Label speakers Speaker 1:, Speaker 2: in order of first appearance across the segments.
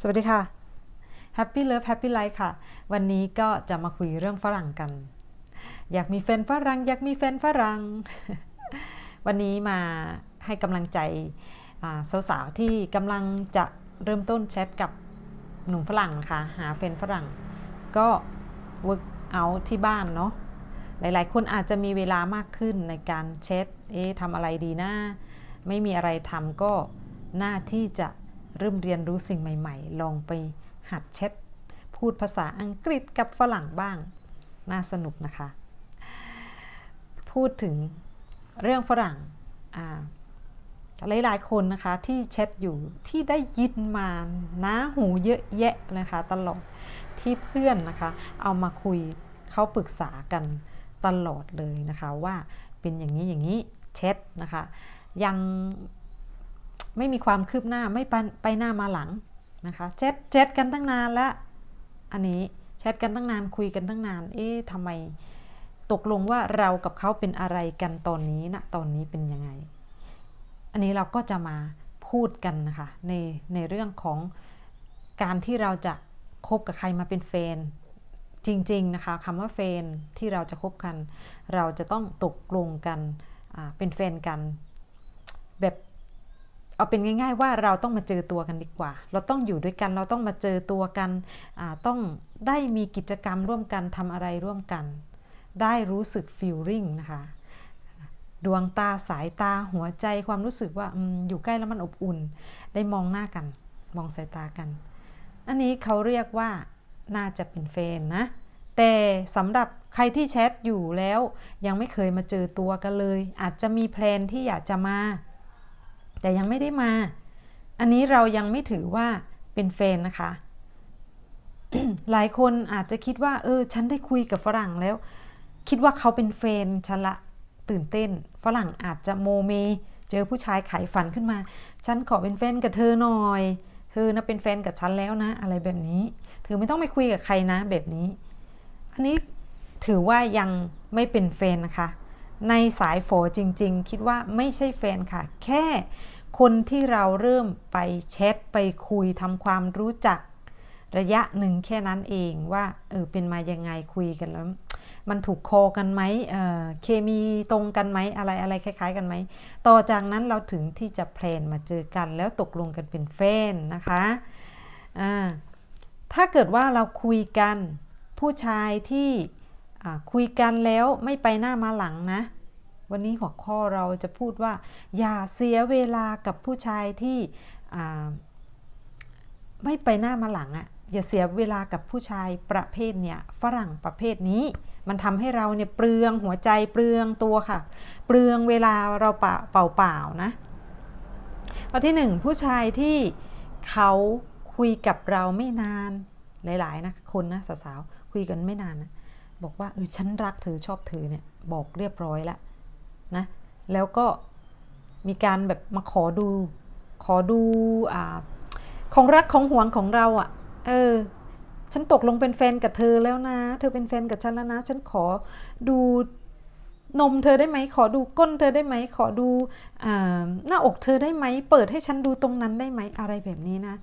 Speaker 1: สวัสดีค่ะ Happy Love Happy Life ค่ะ วันนี้ก็จะมาคุยเรื่องฝรั่งกัน อยากมีแฟนฝรั่ง อยากมีแฟนฝรั่ง วันนี้มาให้กำลังใจสาวๆที่กำลังจะเริ่มต้นแชทกับหนุ่มฝรั่งค่ะ หาแฟนฝรั่ง ก็ work out ที่บ้านเนาะ หลายๆ คนอาจจะมีเวลามากขึ้นในการแชท เอ๊ะทำอะไรดีนะ ไม่มีอะไรทำก็น่าที่จะ เริ่มเรียนรู้สิ่งใหม่ ๆ ลองไปหัดแชทพูดภาษาอังกฤษกับฝรั่งบ้าง น่าสนุกนะคะ พูดถึงเรื่องฝรั่งอ่าหลายๆคนนะคะที่แชทอยู่ที่ได้ยินมาน้าหูเยอะแยะนะคะตลอดที่เพื่อนนะคะ เอามาคุยเขาปรึกษากันตลอดเลยนะคะว่าเป็นอย่างนี้อย่างนี้แชทนะคะ ยัง ไม่มีความคืบหน้าไม่ไปไปหน้ามาหลังนะคะแชทแชทกันตั้งนานแล้วอันนี้แชทกันตั้งนานคุยกันตั้งนาน เอ๊ะทำไมตกลงว่าเรากับเขาเป็นอะไรกันตอนนี้นะตอนนี้เป็นยังไง อันนี้เราก็จะมาพูดกันนะคะในในเรื่องของการที่เราจะคบกับใครมาเป็นแฟนจริงๆนะคะคำว่าแฟนที่เราจะคบกัน เราจะต้องตกลงกันเป็นแฟนกัน แบบ เอาเป็นง่าย ๆ ว่าเราต้องมาเจอตัวกันดีกว่า เราต้องอยู่ด้วยกัน เราต้องมาเจอตัวกันต้องได้มีกิจกรรมร่วมกันทำอะไรร่วมกัน ได้รู้สึกฟีลลิ่งนะคะดวงตาสายตาหัวใจความรู้สึกว่าออยู่ใกล้แล้วมันอบอุ่น ได้มองหน้ากัน มองสายตากัน อันนี้เขาเรียกว่าน่าจะเป็นแฟนนะ แต่สำหรับใครที่แชทอยู่แล้ว ยังไม่เคยมาเจอตัวกันเลย อาจจะมีแพลนที่อยากจะมา แต่ยังไม่ได้มา อันนี้เรายังไม่ถือว่าเป็นแฟนนะคะ หลายคนอาจจะคิดว่า เออ ฉันได้คุยกับฝรั่งแล้ว คิดว่าเขาเป็นแฟนฉันละตื่นเต้น ฝรั่งอาจจะโมเม เจอผู้ชายขายฝันขึ้นมา ฉันขอเป็นแฟนกับเธอหน่อย เธอนะเป็นแฟนกับฉันแล้วนะ อะไรแบบนี้ เธอไม่ต้องไปคุยกับใครนะแบบนี้ อันนี้ถือว่ายังไม่เป็นแฟนนะคะ ในสายโฟจริง ๆ คิดว่าไม่ใช่แฟนค่ะ แค่คนที่เราเริ่มไปแชทไปคุยทำความรู้จักระยะหนึ่งแค่นั้นเองว่าเออเป็นมายังไงคุยกันแล้ว มันถูกคอกันไหมเออเคมีตรงกันไหมอะไรอะไรคล้าย ๆ กันไหมต่อจากนั้นเราถึงที่จะแพลนมาเจอกันแล้วตกลงกันเป็นแฟนนะคะอ่าถ้าเกิดว่าเราคุยกันผู้ชายที่ คุยกันแล้วไม่ไปหน้ามาหลังนะ วันนี้หัวข้อเราจะพูดว่า อย่าเสียเวลากับผู้ชายที่ไม่ไปหน้ามาหลังอะ่ะอย่าเสียเวลากับผู้ชายประเภทเนี่ยฝรั่งประเภทนี้ มันทำให้เราเนี่ยเปลืองหัวใจเปลืองตัวค่ะ เปลืองเวลาเราเปล่าเปล่าๆนะข้อที่หนึ่งผู้ชายที่เขาคุยกับเราไม่นานหลายๆนะคนนะสาวๆคุยกันไม่นานนะ บอกว่าเออฉันรักเธอชอบเธอเนี่ยบอกเรียบร้อยแล้วนะแล้วก็มีการแบบมาขอดูขอดูอ่าของรักของห่วงของเราอะ่ะเออฉันตกลงเป็นแฟนกับเธอแล้วนะ เธอเป็นแฟนกับฉันแล้วนะ ฉันขอดูนมเธอได้ไหม ขอดูก้นเธอได้ไหม ขอดูหน้าอกเธอได้ไหม เปิดให้ฉันดูตรงนั้นได้ไหม อะไรแบบนี้นะ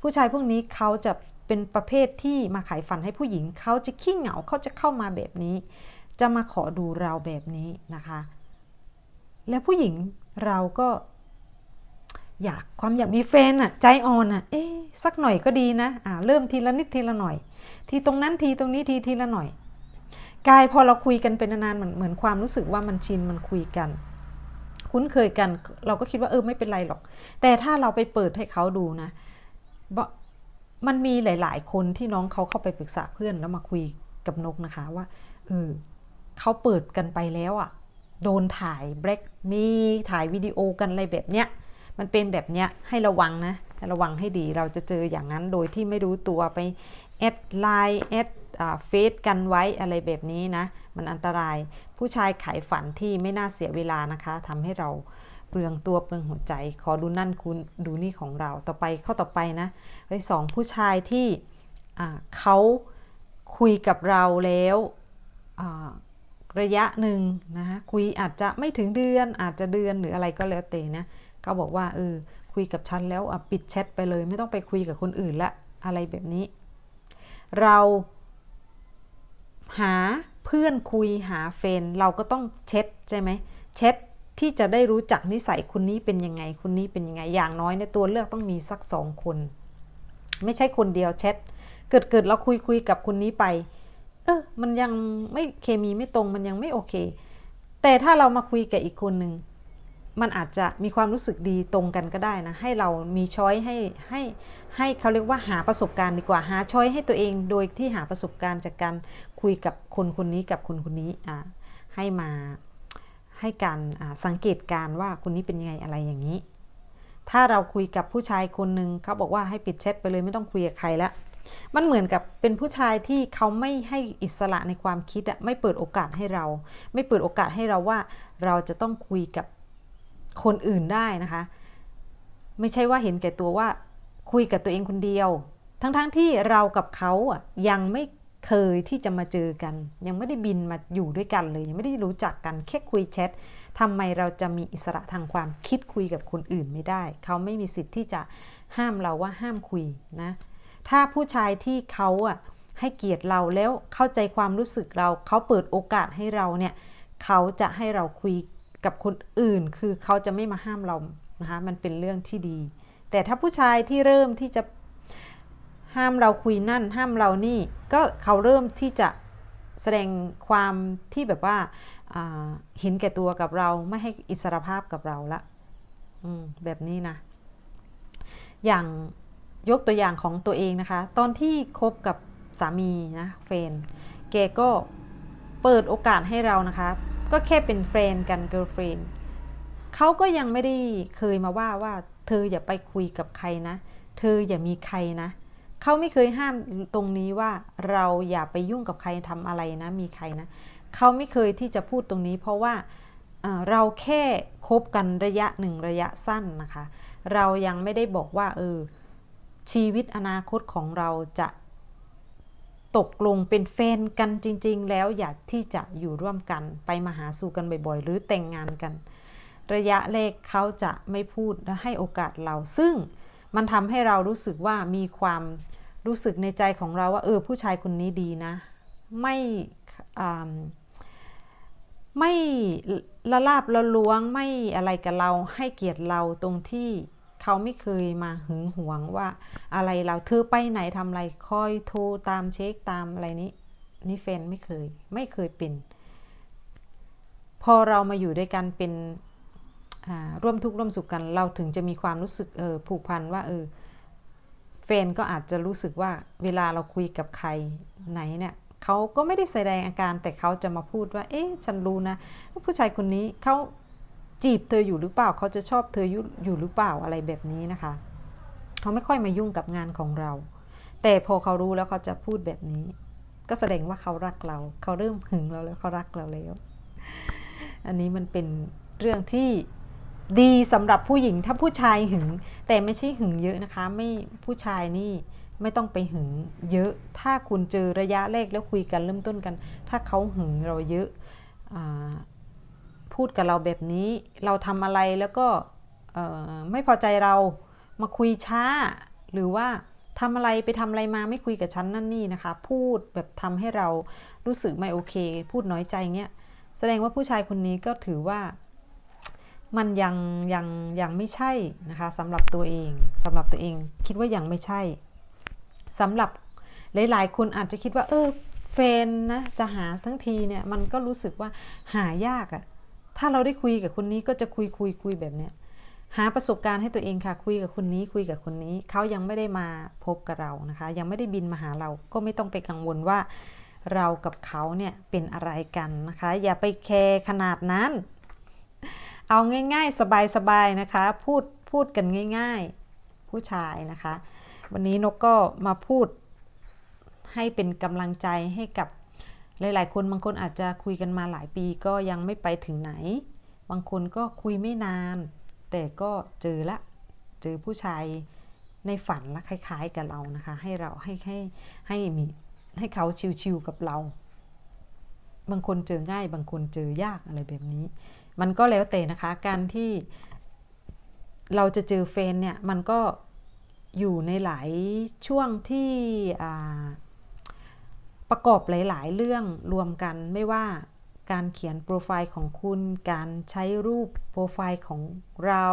Speaker 1: ผู้ชายพวกนี้เขาจะ เป็นประเภทที่มาขายฝันให้ผู้หญิง เขาจะขี้เหงาเขาจะเข้ามาแบบนี้ จะมาขอดูเราแบบนี้นะคะ แล้วผู้หญิงเราก็อยากความอยากมีแฟนอะใจอ่อนอะเอ๊สักหน่อยก็ดีนะอ่าเริ่มทีละนิดทีละหน่อย ทีตรงนั้นทีตรงนี้ทีทีละหน่อยกายพอเราคุยกันเป็นนานๆเหมือนเหมือนความรู้สึกว่ามันชินมันคุยกัน คุ้นเคยกัน เราก็คิดว่าเออไม่เป็นไรหรอก แต่ถ้าเราไปเปิดให้เขาดูนะ มันมีหลาย ๆ คนที่น้องเขาเข้าไปปรึกษาเพื่อนแล้วมาคุยกับนกนะคะว่าเออเขาเปิดกันไปแล้วอะโดนถ่ายแบล็กมีถ่ายวิดีโอกันอะไรแบบเนี้ยมันเป็นแบบเนี้ยให้ระวังนะระวังให้ดีเราจะเจออย่างนั้นโดยที่ไม่รู้ตัวไปแอดไลน์แอดเฟซกันไว้อะไรแบบนี้นะ มันอันตรายผู้ชายขายฝันที่ไม่น่าเสียเวลานะคะทำให้เรา เปลืองตัวเปลืองหัวใจ ขอดูนั่นคุณดูนี่ของเราต่อไปข้อต่อไปนะไอ้สองผู้ชายที่เขาคุยกับเราแล้วระยะหนึ่งนะคุยอาจจะไม่ถึงเดือนอาจจะเดือนหรืออะไรก็แล้วแต่นะเขาบอกว่าเออคุยกับฉันแล้วปิดแชทไปเลย ไม่ต้องไปคุยกับคนอื่นละอะไรแบบนี้ เราหาเพื่อนคุยหาเฟนเราก็ต้องเช็ดใช่ไหมเช็ด ที่จะได้รู้จักนิสัยคนนี้เป็นยังไงคนนี้เป็นยังไงอย่างน้อยในตัวเลือกต้องมีสักสองคน ไม่ใช่คนเดียวแชทเกิดเกิดเราคุยคุยกับคนนี้ไป เออมันยังไม่เคมีไม่ตรงมันยังไม่โอเค แต่ถ้าเรามาคุยกับอีกคนหนึ่งมันอาจจะมีความรู้สึกดีตรงกันก็ได้นะ ให้เรามีช้อยให้ให้ให้เขาเรียกว่าหาประสบการณ์ดีกว่าหาช้อยให้ตัวเอง โดยที่หาประสบการณ์จากการคุยกับคนคนนี้กับคนคนนี้อ่าให้มา ให้การสังเกตการว่าคนนี้เป็นยังไงอะไรอย่างนี้ ถ้าเราคุยกับผู้ชายคนหนึ่งเขาบอกว่าให้ปิดแชทไปเลยไม่ต้องคุยกับใครละมันเหมือนกับเป็นผู้ชายที่เขาไม่ให้อิสระในความคิดอะไม่เปิดโอกาสให้เรา ไม่เปิดโอกาสให้เราว่าเราจะต้องคุยกับคนอื่นได้นะคะ ไม่ใช่ว่าเห็นแก่ตัวว่าคุยกับตัวเองคนเดียว ทั้งๆทที่เรากับเขาอะยังไม่ เคยที่จะมาเจอกัน ยังไม่ได้บินมาอยู่ด้วยกันเลย ยังไม่ได้รู้จักกันแค่คุยแชททำไมเราจะมีอิสระทางความคิดคุยกับคนอื่นไม่ได้ เขาไม่มีสิทธิ์ที่จะห้ามเราว่าห้ามคุยนะถ้าผู้ชายที่เขาอะให้เกียรติเราแล้วเข้าใจความรู้สึกเรา เขาเปิดโอกาสให้เราเนี่ยเขาจะให้เราคุยกับคนอื่น คือเขาจะไม่มาห้ามเรานะคะมันเป็นเรื่องที่ดี แต่ถ้าผู้ชายที่เริ่มที่จะ ห้ามเราคุยนั่น ห้ามเรานี่ ก็เขาเริ่มที่จะแสดงความที่แบบว่าเห็นแก่ตัวกับเราไม่ให้อิสรภาพกับเราละแบบนี้นะ อย่างยกตัวอย่างของตัวเองนะคะ ตอนที่คบกับสามีนะเฟนแกก็เปิดโอกาสให้เรานะคะ ก็แค่เป็นเฟรนกันเกิร์ลเฟรนเขาก็ยังไม่ได้เคยมาว่าว่า เธออย่าไปคุยกับใครนะ เธออย่ามีใครนะ เขาไม่เคยห้ามตรงนี้ว่าเราอย่าไปยุ่งกับใครทำอะไรนะมีใครนะเขาไม่เคยที่จะพูดตรงนี้ เพราะว่าเอ่อเราแค่คบกันระยะหนึ่งระยะสั้นนะคะ เรายังไม่ได้บอกว่าเออชีวิตอนาคตของเราจะตกลงเป็นแฟนกันจริง ๆ แล้วอยากที่จะอยู่ร่วมกันไปมาหาสู่กันบ่อยๆ หรือแต่งงานกัน ระยะแรกเขาจะไม่พูดและให้โอกาสเราซึ่ง มันทำให้เรารู้สึกว่ามีความรู้สึกในใจของเราว่าเออผู้ชายคนนี้ดีนะ ไม่ไม่ละลาบละล้วงไม่อะไรกับเราให้เกียรติเราตรงที่เขาไม่เคยมาหึงหวงว่าอะไรเราเธอไปไหนทำอะไรคอยโทรตามเช็คตามอะไรนี้นี่แฟนไม่เคยไม่เคยเป็น พอเรามาอยู่ด้วยกันเป็น ร่วมทุกข์ร่วมสุขกัน เราถึงจะมีความรู้สึกเออผูกพันว่าเออแฟนก็อาจจะรู้สึกว่าเวลาเราคุยกับใครไหนเนี่ยเขาก็ไม่ได้แสดงอาการแต่เขาจะมาพูดว่า เอ๊ะฉันรู้นะว่าผู้ชายคนนี้เขาจีบเธออยู่หรือเปล่าเขาจะชอบเธออยู่อยู่หรือเปล่าอะไรแบบนี้นะคะเขาไม่ค่อยมายุ่งกับงานของเรา แต่พอเขารู้แล้วเขาจะพูดแบบนี้ ก็แสดงว่าเขารักเรา เขาเริ่มหึงเราแล้วเขารักเราแล้ว อันนี้มันเป็นเรื่องที่ ดีสำหรับผู้หญิงถ้าผู้ชายหึง แต่ไม่ใช่หึงเยอะนะคะ ไม่ผู้ชายนี่ไม่ต้องไปหึงเยอะ ถ้าคุณเจอระยะแรกแล้วคุยกันเริ่มต้นกัน ถ้าเขาหึงเราเยอะอพูดกับเราแบบนี้เราทำอะไรแล้วก็ไม่พอใจเรามาคุยช้า หรือว่าทำอะไรไปทำอะไรมาไม่คุยกับฉันนั่นนี่นะคะ พูดแบบทำให้เรารู้สึกไม่โอเค พูดน้อยใจเงี้ยแสดงว่าผู้ชายคนนี้ก็ถือว่า มันยังยังยังไม่ใช่นะคะสำหรับตัวเองสำหรับตัวเองคิดว่ายังไม่ใช่สำหรับหลาย ๆ คนอาจจะคิดว่า เออแฟนนะจะหาทั้งทีเนี่ยมันก็รู้สึกว่าหายากอะถ้าเราได้คุยกับคนนี้ก็จะคุยคุยคุยแบบเนี้ยหาประสบการณ์ให้ตัวเองค่ะ คุยกับคนนี้คุยกับคนนี้ เขายังไม่ได้มาพบกับเรานะคะ ยังไม่ได้บินมาหาเราก็ไม่ต้องไปกังวลว่า เรากับเขาเนี่ยเป็นอะไรกันนะคะ อย่าไปแคร์ขนาดนั้น เอาง่ายๆ สบายๆนะคะ พูดพูดกันง่าย ๆ ผู้ชายนะคะ วันนี้นกก็มาพูดให้เป็นกำลังใจให้กับหลายๆ คนบางคนอาจจะคุยกันมาหลายปีก็ยังไม่ไปถึงไหน บางคนก็คุยไม่นาน แต่ก็เจอละ เจอผู้ชายในฝันละคล้าย ๆ กับเรานะคะ ให้เราให้ให้ให้มีให้เขาชิวๆกับเรา บางคนเจอง่าย บางคนเจอยากอะไรแบบนี้ มันก็แล้วแต่นะคะ การที่เราจะเจอเฟนเนี่ย มันก็อยู่ในหลายช่วงที่ประกอบหลาย ๆ เรื่องรวมกันไม่ว่าการเขียนโปรไฟล์ของคุณ การใช้รูปโปรไฟล์ของเรา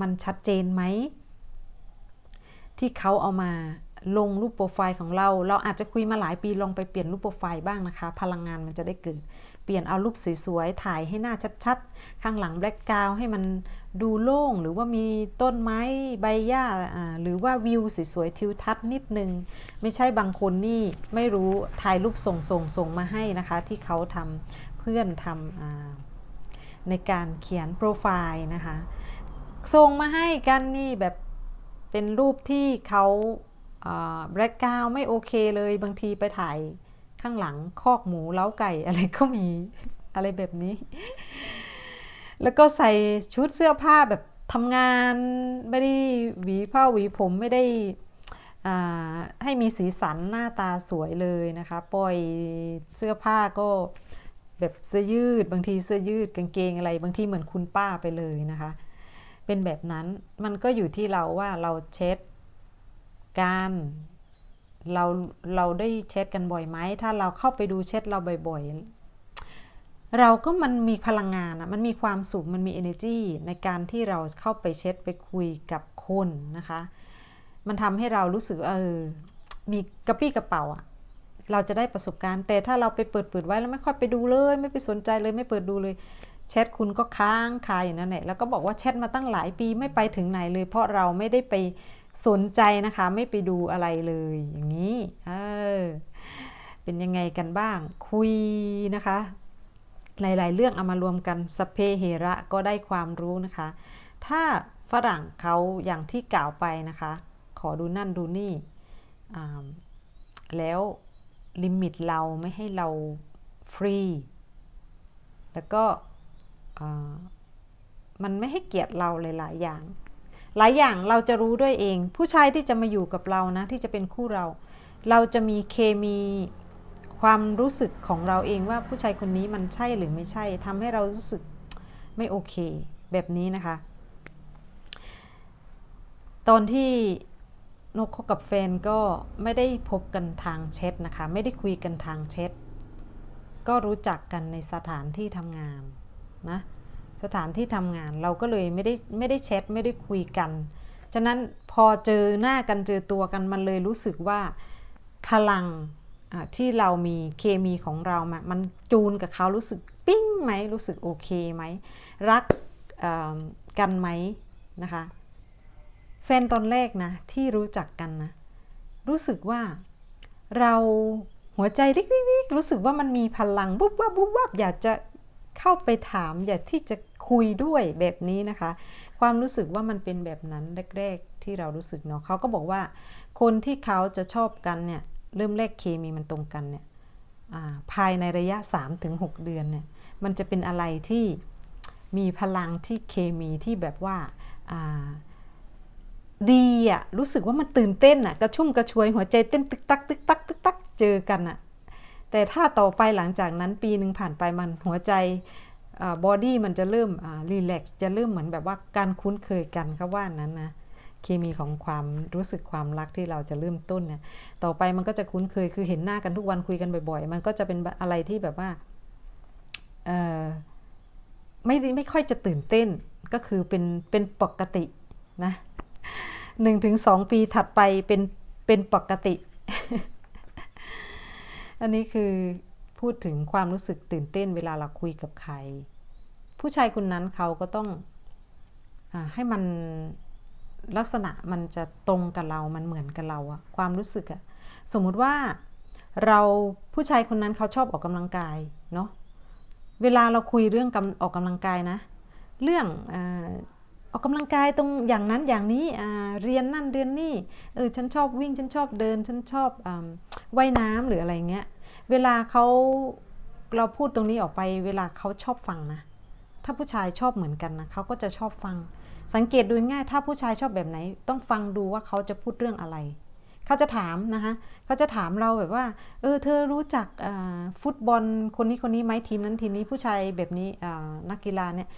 Speaker 1: มันชัดเจนไหม ที่เขาเอามาลงรูปโปรไฟล์ของเรา เราอาจจะคุยมาหลายปีลองไปเปลี่ยนรูปโปรไฟล์บ้างนะคะ พลังงานมันจะได้เกิด เปลี่ยนเอารูปสวยๆ ถ่ายให้หน้าชัดๆ ข้างหลังแบล็กกราวให้มันดูโล่ง หรือว่ามีต้นไม้ใบหญ้า หรือว่าวิวสวยๆ ทิวทัศน์นิดนึง ไม่ใช่บางคนนี่ไม่รู้ถ่ายรูปส่งส่งส่งมาให้นะคะ ที่เขาทำเพื่อนทำในการเขียนโปรไฟล์นะคะ ส่งมาให้กันนี่แบบเป็นรูปที่เขาแบล็กกราวไม่โอเคเลยบางทีไปถ่าย ข้างหลังคอกหมูเล้าไก่อะไรก็มีอะไรแบบนี้ แล้วก็ใส่ชุดเสื้อผ้าแบบทำงานไม่ได้หวีผ้าหวีผมไม่ได้ให้มีสีสันหน้าตาสวยเลยนะคะปล่อยเสื้อผ้าก็แบบเสื้อยืด บางทีเสื้อยืดกางเกงอะไร บางทีเหมือนคุณป้าไปเลยนะคะ เป็นแบบนั้นมันก็อยู่ที่เราว่าเราเช็ดการ เราเราได้เช็ดกันบ่อยไหมถ้าเราเข้าไปดูเช็ดเราบ่อยๆ เราก็มันมีพลังงานอะมันมีความสุขมันมี energy ในการที่เราเข้าไปเช็ดไปคุยกับคนนะคะ มันทำให้เรารู้สึกเออมีกระปี้กระเป๋าอะเราจะได้ประสบการณ์ แต่ถ้าเราไปเปิดเปิดไว้แล้วไม่ค่อยไปดูเลย ไม่ไปสนใจเลยไม่เปิดดูเลยแชทคุณก็ค้างคาอยู่นั่นแหละแล้วก็บอกว่าแชทมาตั้งหลายปีไม่ไปถึงไหนเลย เพราะเราไม่ได้ไป สนใจนะคะไม่ไปดูอะไรเลยอย่างนี้เออเป็นยังไงกันบ้าง คุยนะคะ หลาย ๆ เรื่องเอามารวมกันสเพเฮระก็ได้ความรู้นะคะ ถ้าฝรั่งเขาอย่างที่กล่าวไปนะคะ ขอดูนั่นดูนี่แล้วลิมิตเราไม่ให้เราฟรี แล้วก็มันไม่ให้เกียรติเราหลาย ๆ อย่าง หลายอย่างเราจะรู้ด้วยเอง ผู้ชายที่จะมาอยู่กับเรานะ ที่จะเป็นคู่เรา เราจะมีเคมีความรู้สึกของเราเองว่าผู้ชายคนนี้มันใช่หรือไม่ใช่ทำให้เรารู้สึกไม่โอเค แบบนี้นะคะ ตอนที่นกคบกับแฟนก็ไม่ได้พบกันทางแชทนะคะ ไม่ได้คุยกันทางแชทก็รู้จักกันในสถานที่ทำงานนะ สถานที่ทำงาน เราก็เลยไม่ได้ไม่ได้แชทไม่ได้คุยกัน ฉะนั้นพอเจอหน้ากันเจอตัวกันมันเลยรู้สึกว่าพลังที่เรามีเคมีของเรามามันจูนกับเขารู้สึกปิ้งไหมรู้สึกโอเคไหมรักกันไหมนะคะแฟนตอนแรกนะที่รู้จักกันนะรู้สึกว่าเราหัวใจริกๆรู้สึกว่ามันมีพลังบุบวับบุบวับอยากจะเข้าไปถาม อยากที่จะ คุยด้วยแบบนี้นะคะ ความรู้สึกว่ามันเป็นแบบนั้นแรก ๆ ที่เรารู้สึกเนาะเขาก็บอกว่า คนที่เขาจะชอบกันเนี่ยเริ่มแรกเคมีมันตรงกันเนี่ยภายในระยะ 3-6 เดือนเนี่ยมันจะเป็นอะไรที่มีพลังที่เคมีที่แบบว่าดีอะรู้สึกว่ามันตื่นเต้นอะกระชุ่มกระชวยหัวใจเต้นตึกตักตึกตักตึกตักเจอกันอะแต่ถ้าต่อไปหลังจากนั้นปีหนึ่งผ่านไปมันหัวใจ บอดี้มันจะเริ่มรีแลกซ์จะเริ่มเหมือนแบบว่าการคุ้นเคยกันเขาว่านั้นนะเคมีของความรู้สึกความรักที่เราจะเริ่มต้นเนี่ยต่อไปมันก็จะคุ้นเคยคือเห็นหน้ากันทุกวันคุยกันบ่อยๆ มันก็จะเป็นอะไรที่แบบว่าไม่ไม่ค่อยจะตื่นเต้นก็คือเป็นเป็นปกตินะหนึ่งถึงสองปีถัดไปเป็นเป็นปกติ อันนี้คือพูดถึงความรู้สึกตื่นเต้นเวลาเราคุยกับใคร ผู้ชายคนนั้นเขาก็ต้องอให้มันลักษณะมันจะตรงกับเรา มันเหมือนกับเราอะความรู้สึกอะสมมุติว่าเราผู้ชายคนนั้นเขาชอบออกกำลังกายเนาะ เวลาเราคุยเรื่องออกกำลังกายนะ เรื่องอออกกำลังกายตรงอย่างนั้นอย่างนี้เรียนนั่นเรียนนี่เออฉันชอบวิ่งฉันชอบเดินฉันชอบอว่ายน้ำหรืออะไรเงี้ย เวลาเขาเราพูดตรงนี้ออกไป เวลาเขาชอบฟังนะ ถ้าผู้ชายชอบเหมือนกันนะเขาก็จะชอบฟัง สังเกตดูง่ายถ้าผู้ชายชอบแบบไหน ต้องฟังดูว่าเขาจะพูดเรื่องอะไร เขาจะถามนะคะเขาจะถามเราแบบว่า เออ เธอรู้จักฟุตบอลคนนี้คนนี้ไหมทีมนั้นทีมนี้ผู้ชายแบบนี้นักกีฬาเนี่ย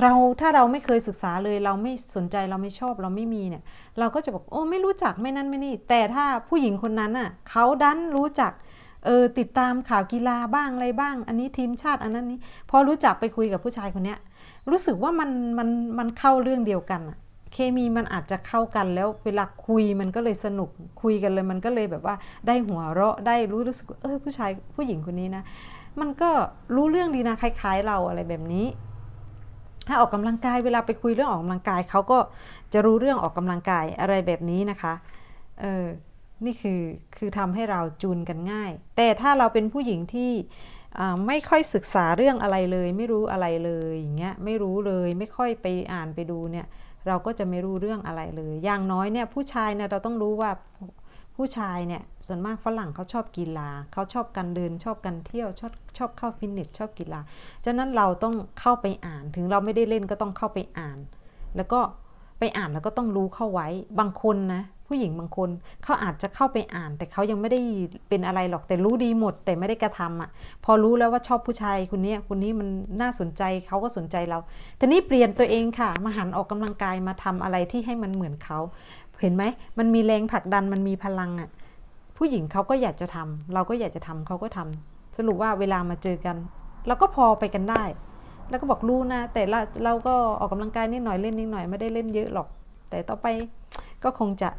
Speaker 1: เราถ้าเราไม่เคยศึกษาเลยเราไม่สนใจเราไม่ชอบเราไม่มีเนี่ย เราก็จะบอกโอ้ไม่รู้จักไม่นั่นไม่นี่ แต่ถ้าผู้หญิงคนนั้นน่ะเขาดันรู้จัก เออติดตามข่าวกีฬาบ้างอะไรบ้าง อันนี้ทีมชาติอันนั้นนี้พอรู้จักไปคุยกับผู้ชายคนเนี้ยรู้สึกว่ามันมันมันเข้าเรื่องเดียวกันอะเคมีมันอาจจะเข้ากันแล้วเวลาคุยมันก็เลยสนุกคุยกันเลยมันก็เลยแบบว่าได้หัวเราะได้รู้รู้สึกเออผู้ชายผู้หญิงคนนี้นะ มันก็รู้เรื่องดีนะคล้ายๆเราอะไรแบบนี้ ถ้าออกกำลังกายเวลาไปคุยเรื่องออกกำลังกายเขาก็จะรู้เรื่องออกกำลังกายอะไรแบบนี้นะคะเออ นี่คือคือทำให้เราจูนกันง่าย แต่ถ้าเราเป็นผู้หญิงที่ไม่ค่อยศึกษาเรื่องอะไรเลย ไม่รู้อะไรเลยอย่างเงี้ยไม่รู้เลยไม่ค่อยไปอ่านไปดูเนี่ยเราก็จะไม่รู้เรื่องอะไรเลย อย่างน้อยเนี่ยผู้ชายเนี่ยเราต้องรู้ว่าผู้ชายเนี่ยส่วนมากฝรั่งเขาชอบกีฬาเขาชอบการเดินชอบการเที่ยวชอบชอบเข้าฟิตเนสชอบกีฬาฉะนั้นเราต้องเข้าไปอ่านถึงเราไม่ได้เล่นก็ต้องเข้าไปอ่าน แล้วก็ไปอ่านแล้วก็ต้องรู้เข้าไว้บางคนนะ ผู้หญิงบางคนเขาอาจจะเข้าไปอ่าน แต่เขายังไม่ได้เป็นอะไรหรอกแต่รู้ดีหมด แต่ไม่ได้กระทำอะ พอรู้แล้วว่าชอบผู้ชายคนนี้คนนี้มันน่าสนใจเขาก็สนใจเราทีนี้เปลี่ยนตัวเองค่ะ มาหันออกกำลังกายมาทำอะไรที่ให้มันเหมือนเขาเห็นไหมมันมีแรงผลักดันมันมีพลังอะผู้หญิงเขาก็อยากจะทำเราก็อยากจะทำเขาก็ทำสรุปว่าเวลามาเจอกันเราก็พอไปกันได้ แล้วก็บอกรู้นะ แต่ละเราก็ออกกำลังกายนิดหน่อยเล่นนิดหน่อยไม่ได้เล่นเยอะหรอก แต่ต่อไปก็คงจะ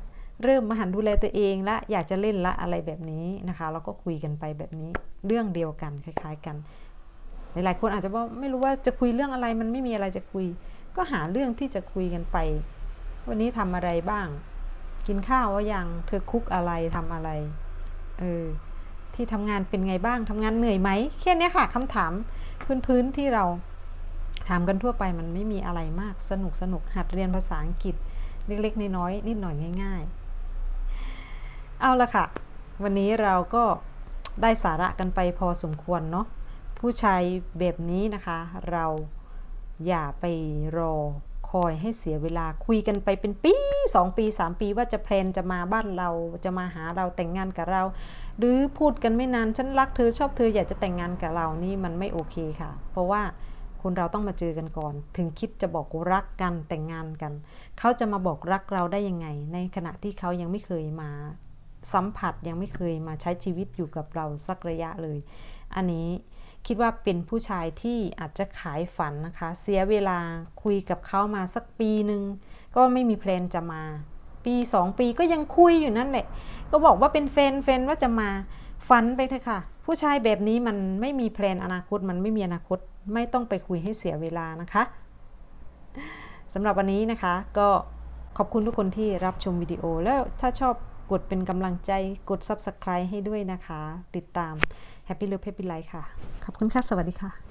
Speaker 1: เริ่มมาหันดูแลตัวเองละอยากจะเล่นละอะไรแบบนี้นะคะเราก็คุยกันไปแบบนี้เรื่องเดียวกันคล้าย ๆ กัน หลายๆคนอาจจะว่าไม่รู้ว่าจะคุยเรื่องอะไรมันไม่มีอะไรจะคุย ก็หาเรื่องที่จะคุยกันไป วันนี้ทำอะไรบ้าง กินข้าวว่ายังเธอคุกอะไรทำอะไรเออที่ทำงานเป็นไงบ้างทำงานเหนื่อยไหมแค่เนี้ยค่ะคำถามพื้นๆที่เราถามกันทั่วไปมันไม่มีอะไรมากสนุกสนุกหัดเรียนภาษาอังกฤษเล็กๆน้อยๆนิดหน่อยง่าย ๆ เอาละค่ะ วันนี้เราก็ได้สาระกันไปพอสมควรเนาะผู้ชายแบบนี้นะคะ เราอย่าไปรอคอยให้เสียเวลาคุยกันไปเป็นปี 2 ปี 3 ปีว่าจะแพลนจะมาบ้านเราจะมาหาเราแต่งงานกับเรา หรือพูดกันไม่นานฉันรักเธอชอบเธออยากจะแต่งงานกับเรานี่มันไม่โอเคค่ะ เพราะว่าคนเราต้องมาเจอกันก่อน ถึงคิดจะบอกรักกันแต่งงานกัน เขาจะมาบอกรักเราได้ยังไง ในขณะที่เขายังไม่เคยมา สัมผัสยังไม่เคยมาใช้ชีวิตอยู่กับเราสักระยะเลย อันนี้คิดว่าเป็นผู้ชายที่อาจจะขายฝันนะคะ เสียเวลาคุยกับเขามาสักปีหนึ่งก็ไม่มีแพลนจะมา ปี 2 ปีก็ยังคุยอยู่นั่นแหละ ก็บอกว่าเป็นแฟนแฟนว่าจะมาฝันไปเถอะค่ะ ผู้ชายแบบนี้มันไม่มีแพลนอนาคตมันไม่มีอนาคตไม่ต้องไปคุยให้เสียเวลานะคะสำหรับวันนี้นะคะก็ขอบคุณทุกคนที่รับชมวิดีโอแล้วถ้าชอบ กดเป็นกำลังใจกด Subscribe ให้ด้วยนะคะ ติดตาม Happy Love Happy Life ค่ะ ขอบคุณค่ะ สวัสดีค่ะ